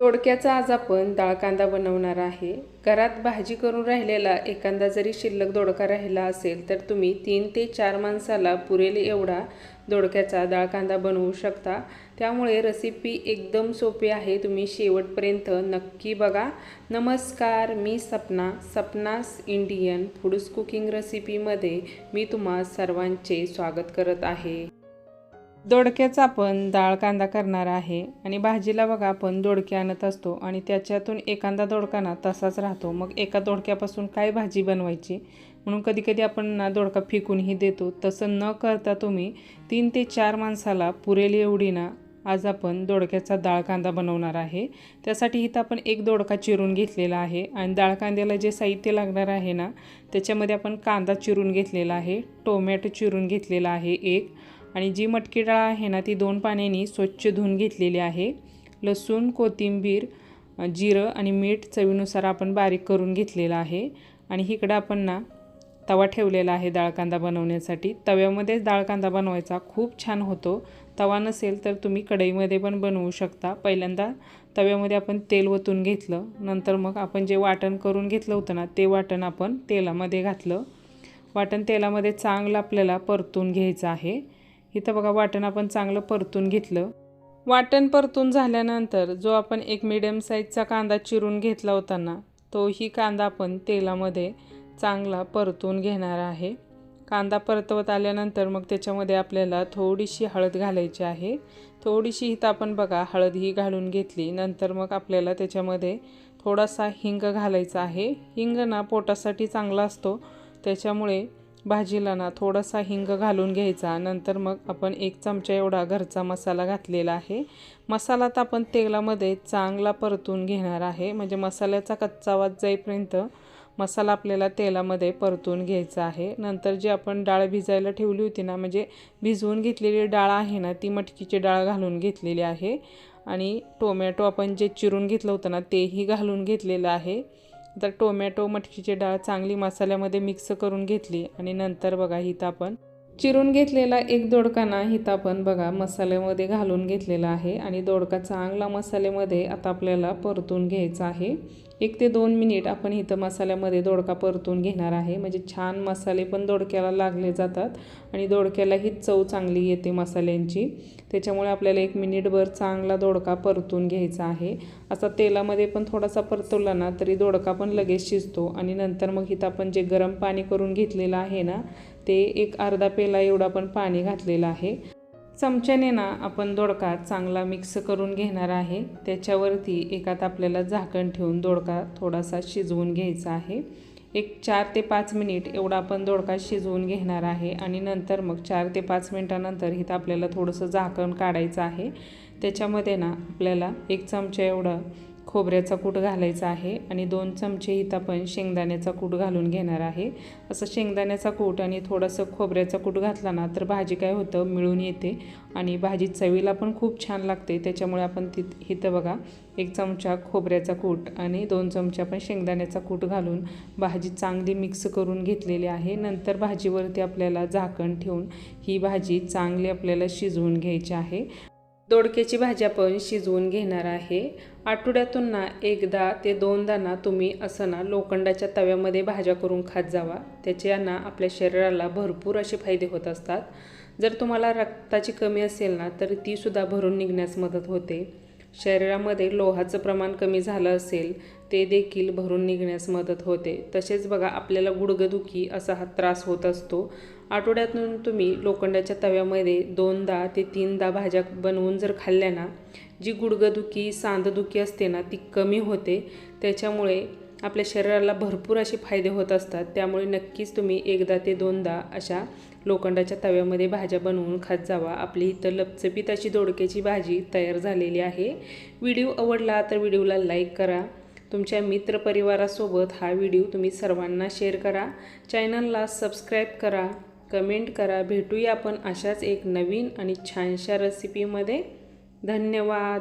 दोडक्याचा आज आपण डाळ कांदा बनवणार आहे. घरात भाजी करून राहिलेला एखादा जरी शिल्लक दोडका राहिला असेल तर तुम्ही तीन ते चार माणसाला पुरेल एवढा दोडक्याचा डाळ कांदा बनवू शकता. त्यामुळे रेसिपी एकदम सोपी आहे. तुम्ही शेवटपर्यंत नक्की बघा. नमस्कार मी Sapna Sapna's Indian foods cooking रेसिपीमध्ये मी तुम्हा सर्वांचे स्वागत करत आहे. दोडक्याचा आपण डाळ कांदा करणार आहे आणि भाजीला बघा आपण दोडके आणत असतो आणि त्याच्यातून एखादा दोडका ना तसाच राहतो. मग एका दोडक्यापासून काय भाजी बनवायची? म्हणून कधी कधी आपण ना दोडका फेकूनही देतो. तसं न करता तुम्ही तीन ते चार माणसाला पुरेल एवढी ना आज आपण दोडक्याचा डाळ कांदा बनवणार आहे. त्यासाठी इथं आपण एक दोडका चिरून घेतलेला आहे आणि डाळ कांद्याला जे साहित्य लागणार आहे ना त्याच्यामध्ये आपण कांदा चिरून घेतलेला आहे टोमॅटो चिरून घेतलेला आहे एक आणि जी मटकी डाळ आहे ना ती दोन पाण्याने स्वच्छ धुवून घेतलेली आहे. लसूण कोथिंबीर जिरं आणि मीठ चवीनुसार आपण बारीक करून घेतलेलं आहे. आणि इकडं आपण ना तवा ठेवलेला आहे डाळ कांदा बनवण्यासाठी. तव्यामध्येच डाळ कांदा बनवायचा खूप छान होतो. तवा नसेल तर तुम्ही कढईमध्ये पण बनवू शकता. पहिल्यांदा तव्यामध्ये आपण तेल ओतून घेतलं नंतर मग आपण जे वाटण करून घेतलं होतं ना ते वाटण आपण तेलामध्ये घातलं. वाटण तेलामध्ये चांगलं आपल्याला परतून घ्यायचं आहे. इथं बघा वाटण आपण चांगलं परतून घेतलं. वाटण परतून झाल्यानंतर जो आपण एक मिडियम साईजचा कांदा चिरून घेतला होता ना तोही कांदा आपण तेलामध्ये चांगला परतून घेणार आहे. कांदा परतवत आल्यानंतर मग त्याच्यामध्ये आपल्याला थोडीशी हळद घालायची आहे. थोडीशी इथं आपण बघा हळद ही घालून घेतली. नंतर मग आपल्याला त्याच्यामध्ये थोडासा हिंग घालायचा आहे. हिंग ना पोटासाठी चांगला असतो. त्याच्यामुळे भाजीला ना थोडासा हिंग घालून घ्यायचा. नंतर मग आपण एक चमचा एवढा घरचा मसाला घातलेला आहे. मसाला तर आपण तेलामध्ये चांगला परतून घेणार आहे. म्हणजे मसाल्याचा कच्चा वाज जाईपर्यंत मसाला आपल्याला तेलामध्ये परतून घ्यायचा आहे. नंतर जी आपण डाळ भिजायला ठेवली होती ना म्हणजे भिजवून घेतलेली डाळ आहे ना ती मटकीची डाळ घालून घेतलेली आहे. आणि टोमॅटो आपण जे चिरून घेतलं होतं ना तेही घालून घेतलेलं आहे. तर टोमॅटो मटकीची डाळ चांगली मसाल्यामध्ये मिक्स करून घेतली आणि नंतर बघा हिथं आपण चिरून घेतलेला एक दोडका ना हिथं आपण बघा मसाल्यामध्ये घालून घेतलेला आहे आणि दोडका चांगला मसाल्यामध्ये आता आपल्याला परतून घ्यायचा आहे. एक ते दोन मिनिट आपण इथं मसाल्यामध्ये दोडका परतून घेणार आहे. म्हणजे छान मसाले पण दोडक्याला लागले जातात आणि दोडक्यालाही चव चांगली येते मसाल्यांची. त्याच्यामुळे आपल्याला एक मिनिटभर चांगला दोडका परतून घ्यायचा आहे. असा तेलामध्ये पण थोडासा परतवला ना तरी दोडका पण लगेच शिजतो. आणि नंतर मग इथं आपण जे गरम पाणी करून घेतलेलं आहे ना ते एक अर्धा पेला एवढा पण पाणी घातलेलं आहे. चमच्याने ना आपण दोडका चांगला मिक्स करून घेणार आहे. त्याच्यावरती एकात आपल्याला झाकण ठेवून दोडका थोडासा शिजवून घ्यायचा आहे. एक चार ते पाच मिनिट एवढा आपण दोडका शिजवून घेणार आहे आणि नंतर मग चार ते पाच मिनटानंतर इथं आपल्याला थोडंसं झाकण काढायचं आहे. त्याच्यामध्ये ना आपल्याला एक चमचा एवढं खोबऱ्याचा कूट घालायचा आहे आणि दोन चमचे इथं आपण शेंगदाण्याचा कूट घालून घेणार आहे. असं शेंगदाण्याचा कूट आणि थोडंसं खोबऱ्याचा कूट घातला ना तर भाजी काय होतं? मिळून येते आणि भाजी चवीला पण खूप छान लागते. त्याच्यामुळे आपण ति इथं बघा एक चमचा खोबऱ्याचा कूट आणि दोन चमचे आपण शेंगदाण्याचा कूट घालून भाजी चांगली मिक्स करून घेतलेली आहे. नंतर भाजीवरती आपल्याला झाकण ठेवून ही भाजी चांगली आपल्याला शिजवून घ्यायची आहे. दोडक्याची भाजी आपण शिजवून घेणार आहे. आठवड्यातून ना एकदा ते दोनदा ना तुम्ही असं ना लोखंडाच्या तव्यामध्ये भाज्या करून खात जावा. त्याच्या ना आपल्या शरीराला भरपूर असे फायदे होत असतात. जर तुम्हाला रक्ताची कमी असेल ना तर तीसुद्धा भरून निघण्यास मदत होते. शरीरामध्ये लोहाचं प्रमाण कमी झालं असेल ते देखील भरून निघण्यास मदत होते. तसेच बघा आपल्याला गुडघेदुखी असा हा त्रास होत असतो. आठवड्यातून तुम्ही लोखंडाच्या तव्यामध्ये दोनदा ते तीनदा भाज्या बनवून जर खाल्ल्या ना जी गुडघेदुखी सांधदुखी असते ना ती कमी होते. त्याच्यामुळे आपल्या शरीराला भरपूर असे फायदे होत असतात. त्यामुळे नक्कीच तुम्ही एकदा ते दोनदा अशा लोखंडाच्या तव्यामध्ये भाज्या बनवून खात जावा. आपली इथं लपचपीत अशी दोडक्याची भाजी तयार झालेली आहे. व्हिडिओ आवडला तर व्हिडिओला लाईक करा. तुमच्या मित्रपरिवारासोबत हा व्हिडिओ तुम्ही सर्वांना शेअर करा. चॅनलला सबस्क्राईब करा. कमेंट करा. भेटूया आपण अशाच एक नवीन आणि छानशा रेसिपीमध्ये धन्यवाद.